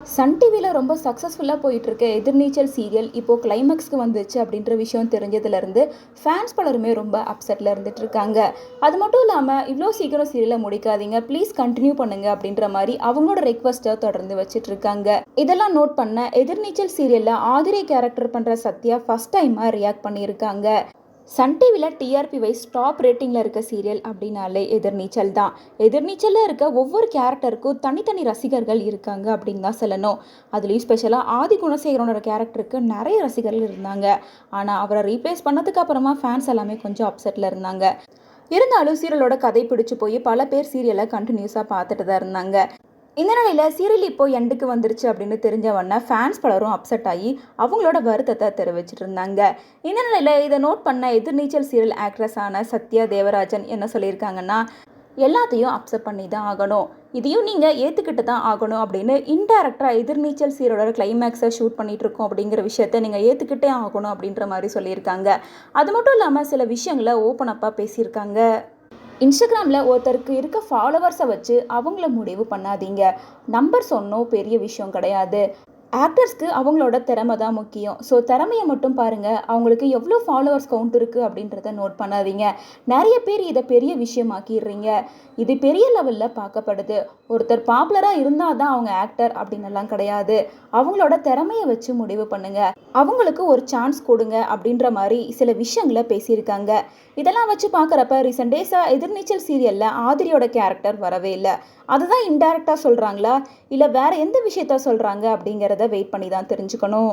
Sun டிவியில் ரொம்ப சக்ஸஸ்ஃபுல்லாக போயிட்டு இருக்க எதிர்நீச்சல் சீரியல் இப்போது கிளைமேக்ஸ்க்கு வந்துச்சு அப்படின்ற விஷயம் தெரிஞ்சதுலேருந்து ஃபேன்ஸ் பலருமே ரொம்ப அப்செட்டில் இருந்துட்டு இருக்காங்க. அது மட்டும் இல்லாமல் இவ்வளோ சீக்கிரம் சீரியலை முடிக்காதீங்க. ப்ளீஸ் கண்டினியூ பண்ணுங்க அப்படின்ற மாதிரி அவங்களோட ரெக்வஸ்ட்டை தொடர்ந்து வச்சுட்டு இருக்காங்க. இதெல்லாம் நோட் பண்ண எதிர்நீச்சல் சீரியலில் ஆதிரை கேரக்டர் பண்ணுற சத்யா ஃபஸ்ட் டைமாக ரியாக்ட் பண்ணியிருக்காங்க. சன் டிவியில் டிஆர்பி வைஸ் டாப் ரேட்டிங்கில் இருக்க சீரியல் அப்படின்னாலே எதிர்நீச்சல் தான். எதிர்நீச்சலில் இருக்க ஒவ்வொரு கேரக்டருக்கும் தனித்தனி ரசிகர்கள் இருக்காங்க அப்படின்னு தான் சொல்லணும். அதுலேயும் ஸ்பெஷலாக ஆதி குணசேகரனோட கேரக்டருக்கு நிறைய ரசிகர்கள் இருந்தாங்க. ஆனால் அவரை ரீப்ளேஸ் பண்ணதுக்கு அப்புறமா ஃபேன்ஸ் எல்லாமே கொஞ்சம் அப்செட்டில் இருந்தாங்க. இருந்தாலும் சீரியலோட கதை பிடிச்சு போய் பல பேர் சீரியலை கண்டினியூஸாக பார்த்துட்டு தான் இருந்தாங்க. இந்த நிலையில் சீரியல் இப்போ எண்டுக்கு வந்துருச்சு அப்படின்னு தெரிஞ்சவொன்னே ஃபேன்ஸ் பலரும் அப்செட் ஆகி அவங்களோட வருத்தத்தை தெரிவிச்சிட்டு இருந்தாங்க. இந்த நிலையில் இதை நோட் பண்ண எதிர்நீச்சல் சீரியல் ஆக்ட்ரஸான சத்யா தேவராஜன் என்ன சொல்லியிருக்காங்கன்னா எல்லாத்தையும் அப்செட் பண்ணி தான் ஆகணும். இதையும் நீங்கள் ஏற்றுக்கிட்டு தான் ஆகணும் அப்படின்னு இன்டெரக்டாக எதிர்நீச்சல் சீரோட கிளைமேக்ஸை ஷூட் பண்ணிகிட்ருக்கோம் இருக்கோம் அப்படிங்கிற விஷயத்த நீங்கள் ஏற்றுக்கிட்டே ஆகணும் அப்படின்ற மாதிரி சொல்லியிருக்காங்க. அது மட்டும் இல்லாமல் சில விஷயங்களை ஓப்பன் அப்பாக பேசியிருக்காங்க. இன்ஸ்டாகிராமில் ஒருத்தருக்கு இருக்க ஃபாலோவர்ஸை வச்சு அவங்கள முடிவு பண்ணாதீங்க. நம்பர் சொன்னோம் பெரிய விஷயம் கிடையாது. ஆக்டர்ஸ்க்கு அவங்களோட திறமை தான் முக்கியம். ஸோ திறமையை மட்டும் பாருங்கள் அவங்களுக்கு எவ்வளோ ஃபாலோவர்ஸ் கவுண்ட் இருக்குது அப்படின்றத நோட் பண்ணாதீங்க. நிறைய பேர் இதை பெரிய விஷயமாக்கிடுறீங்க. இது பெரிய லெவலில் பார்க்கப்படுது. ஒருத்தர் பாப்புலராக இருந்தால் தான் அவங்க ஆக்டர் அப்படின்னெல்லாம் கிடையாது. அவங்களோட திறமையை வச்சு முடிவு பண்ணுங்க. அவங்களுக்கு ஒரு சான்ஸ் கொடுங்க அப்படின்ற மாதிரி சில விஷயங்களை பேசியிருக்காங்க. இதெல்லாம் வச்சு பார்க்குறப்ப ரீசெண்ட் டேஸாக எதிர்நீச்சல் சீரியலில் ஆதிரியோட கேரக்டர் வரவே இல்லை. அதுதான் இன்டைரக்டாக சொல்கிறாங்களா இல்லை வேற எந்த விஷயத்த சொல்கிறாங்க அப்படிங்கிறது அப்படிங்கிறத வெயிட் பண்ணி தான் தெரிஞ்சுக்கணும்.